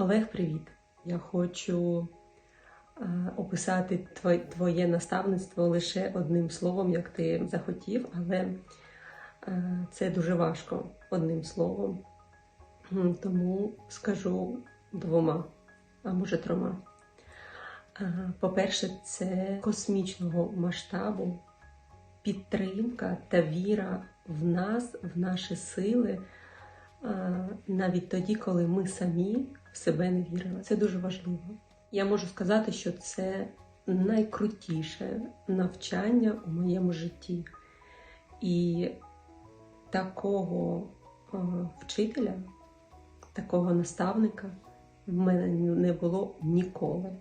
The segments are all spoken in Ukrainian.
Олег, привіт! Я хочу е, описати твоє наставництво лише одним словом, як ти захотів, але е, це дуже важко одним словом. Тому скажу двома, а може трьома. Е, По-перше, це космічного масштабу підтримка та віра в нас, в наші сили, навіть тоді, коли ми самі в себе не вірили. Це дуже важливо. Я можу сказати, що це найкрутіше навчання у моєму житті. І такого вчителя, такого наставника в мене не було ніколи.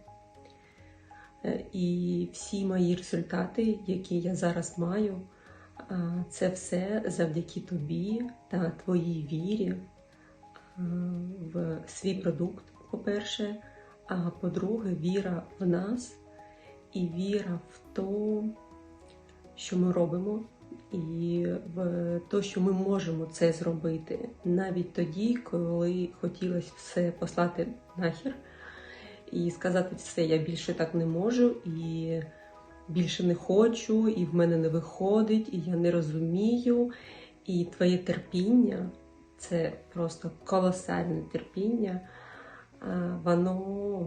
Е, І всі мої результати, які я зараз маю, це все завдяки тобі та твоїй вірі в свій продукт, по-перше, а по-друге, віра в нас і віра в те, що ми робимо, і в те, що ми можемо це зробити навіть тоді, коли хотілося все послати нахер і сказати все, я більше так не можу, і більше не хочу, і в мене не виходить, і я не розумію. І твоє терпіння це просто колосальне терпіння. Воно,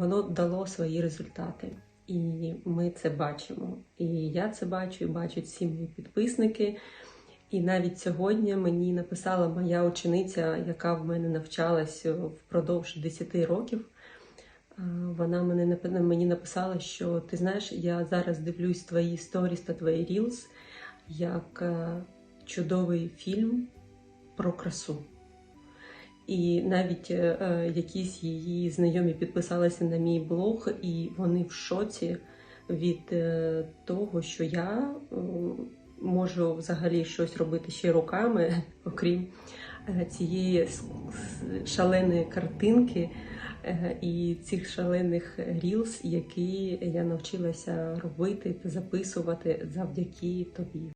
воно дало свої результати. І ми це бачимо. І я це бачу, і бачать всі мої підписники. І навіть сьогодні мені написала моя учениця, яка в мене навчалась впродовж 10 років. А, Вона мене мені написала, що ти знаєш, я зараз дивлюсь твої сторіс та твої рілс як е, чудовий фільм про красу. І навіть е, е, якісь її знайомі підписалися на мій блог, і вони в шоці від е, того, що я е, можу взагалі щось робити ще руками, окрім е, цієї шаленої картинки е, і цих шалених рілс, які я навчилася робити та записувати завдяки тобі.